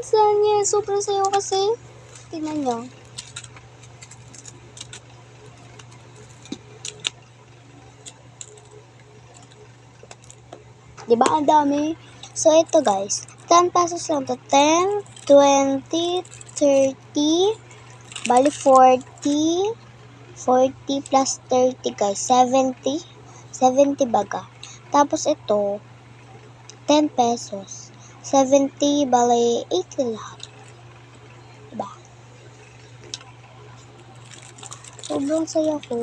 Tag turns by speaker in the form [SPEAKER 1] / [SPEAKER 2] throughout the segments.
[SPEAKER 1] pinsan niya. Sobrang sayo kasi. Tingnan niyo. Di ba ang dami? So, ito guys. 10 pesos lang to. 10, 20, 30, bali 40, 40 plus 30 guys. 70. 70 baga. Tapos ito, 10 pesos. 70, bali 80 lahat. Diba? Sobrang saya ko.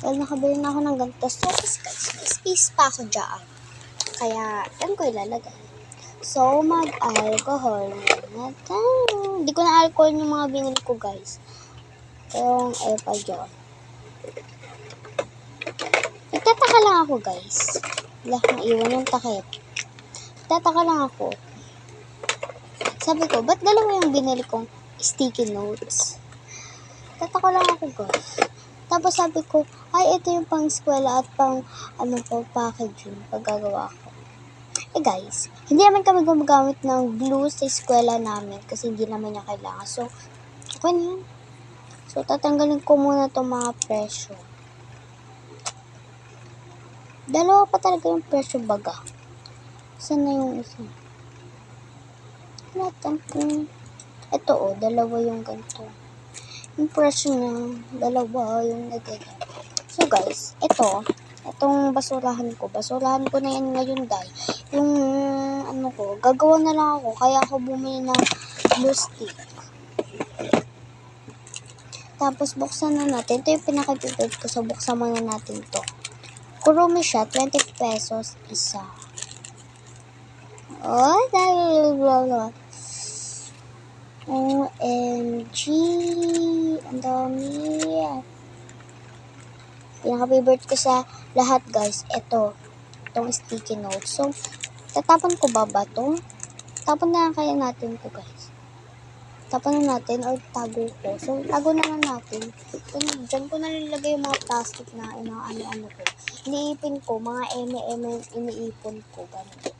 [SPEAKER 1] Dahil nakabili na ako ng ganito. So, may space pa ako dyan. Kaya, yan ko ilalagay. So, mag-alcohol na tayo. Hindi ko na alcohol yung mga binili ko, guys. Yung epa dyan. Nagtataka lang ako, guys. Wala, naiwan yung takip. Nagtataka lang ako. Sabi ko, ba't dalawa yung binili kong sticky notes? Tataka lang ako, guys. Tapos sabi ko, ay, ito yung pang eskwela at pang, ano po, packaging, paggagawa ko. Eh guys, hindi naman kami gumagamit ng glue sa eskwela namin kasi hindi naman niya kailangan. So, okay na yun. So, tatanggalin ko muna itong mga presyo. Dalawa pa talaga yung presyo baga. Saan na yung isa? Kung... Ito oh, dalawa yung ganito. Presyo niya, dalawa yung nagagay. So guys, ito, itong basurahan ko, basurahan ko na yan ngayon dahil yung ano ko, gagawa na lang ako, kaya ako bumili ng glue stick. Tapos buksan na natin, ito yung pinaka-favorite ko, so buksan muna natin to. Kurumi siya, 20 pesos isa. Oh, dahil blah, blah. OMG! Ang dami! Pinaka-favorite ko sa lahat, guys. Ito. Itong sticky note. So, tatapon ko ba ba to? Tapon na lang kaya natin to, guys. Tapon na natin or tago ko. So, tago na lang natin. Ito na, dyan ko na nilagay yung mga plastic na inaano-ano ko. Iniipin ko, mga eme-eme iniipon ko. Ganun.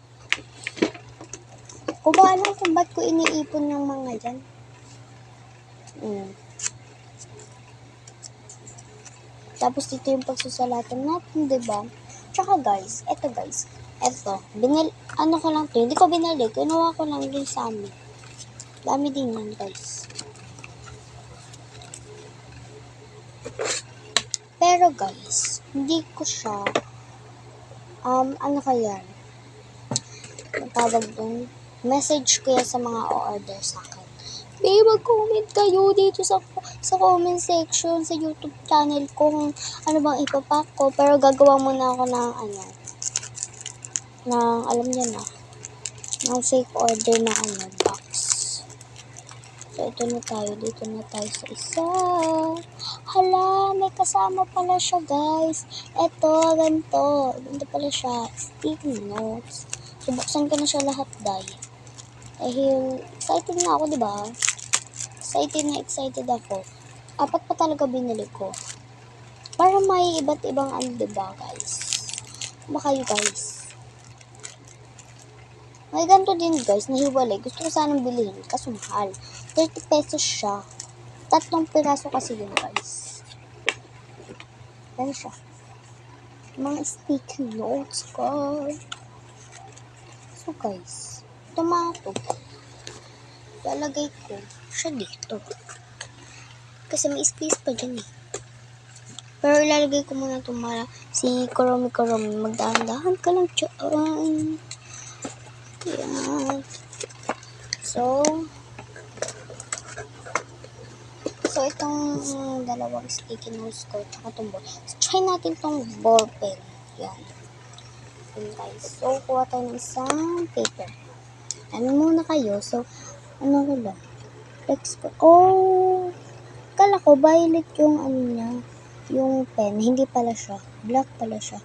[SPEAKER 1] Kung ba alam kung ba't ko iniipon yung mga dyan. Mm. Tapos dito yung pagsusalatan natin, di ba? Tsaka guys, eto guys, eto, binil, ano ko lang to, hindi ko binili, kinuha ko lang din sa amin. Dami din yan guys. Pero guys, hindi ko siya, um, ano kaya, tawag dun, message ko yan sa mga o-order sa akin. Babe, mag-comment kayo dito sa sa comment section sa YouTube channel kung ano bang ipapak ko. Pero gagawa muna ako ng ano, ng, alam niyo na, ng fake order na ano, box. So, ito na tayo. Dito na tayo sa isa. Hala, may kasama pala siya, guys. Ito, ganito. Ganito pala siya. Sticky notes. So, buksan ko na siya lahat, dahil. Dahil, excited na ako, di ba? Excited na excited ako. Apat pa talaga binili ko. Para may iba't ibang ano, di ba, guys? Ba kayo, guys? May ganito din, guys, nahiwalay. Gusto ko sanang bilhin, kaso mahal. 30 pesos siya. Tatlong piraso kasi yun, guys. Yan siya. Mga sticky notes ko. So, guys, ito mga to. Lalagay ko siya dito. Kasi may space pa dyan eh. Pero ilalagay ko muna itong mara si Kuromi Kuromi. Magdahan-dahan ka lang dyan. Yan. So, so itong dalawang sticky notes ko, tsaka itong ball. So, try natin itong ball pen. Yan. Yan guys. So, kuha tayo ng isang paper. Ano muna kayo? So, ano ko lang? Text. Oh! Kala ko, violet yung ano niya. Yung pen. Hindi pala siya. Black pala siya.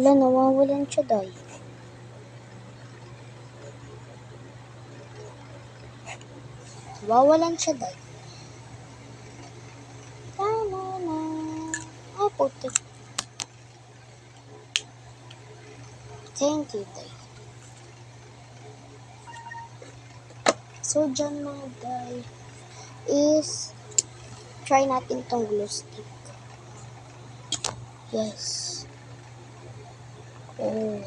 [SPEAKER 1] Hala, nawawalan siya dahil. Nawawalan siya dahil. Ta-na-na. Ah, puti. Thank you, day. So, dyan mga day is try natin tong glue stick. Yes. Oh.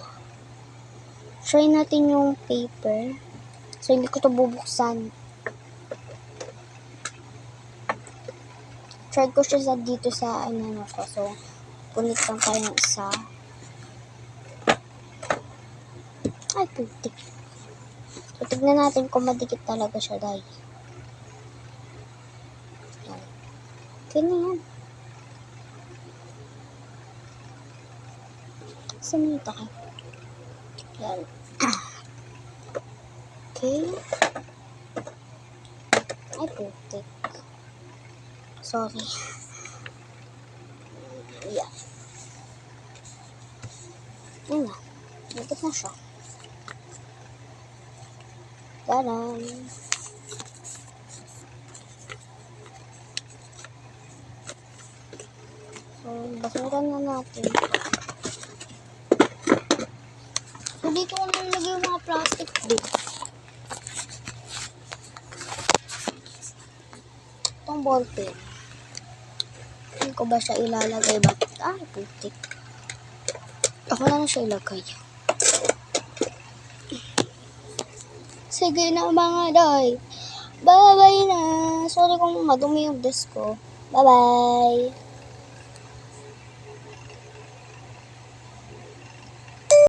[SPEAKER 1] Try natin yung paper. So, hindi ko to bubuksan. Try ko siya sa dito sa ano ano ko. So, punit lang tayo ng isa. Ay, putik. So, tignan natin kung madikit talaga siya, dahil. Okay na yan. Yung takip? Yan. Okay. Ay, putik. Sorry. Yan. Yan na. Dikit na siya. Taran. So, basuran na natin. So, dito ko nalagay yung mga plastic bit. Itong ballpen. Saan ko ba siya ilalagay ba? Ah, putik. Ako na na siya ilagay. Sige na mga day. Bye-bye na. Sorry kung madumi yung desk ko. Bye-bye.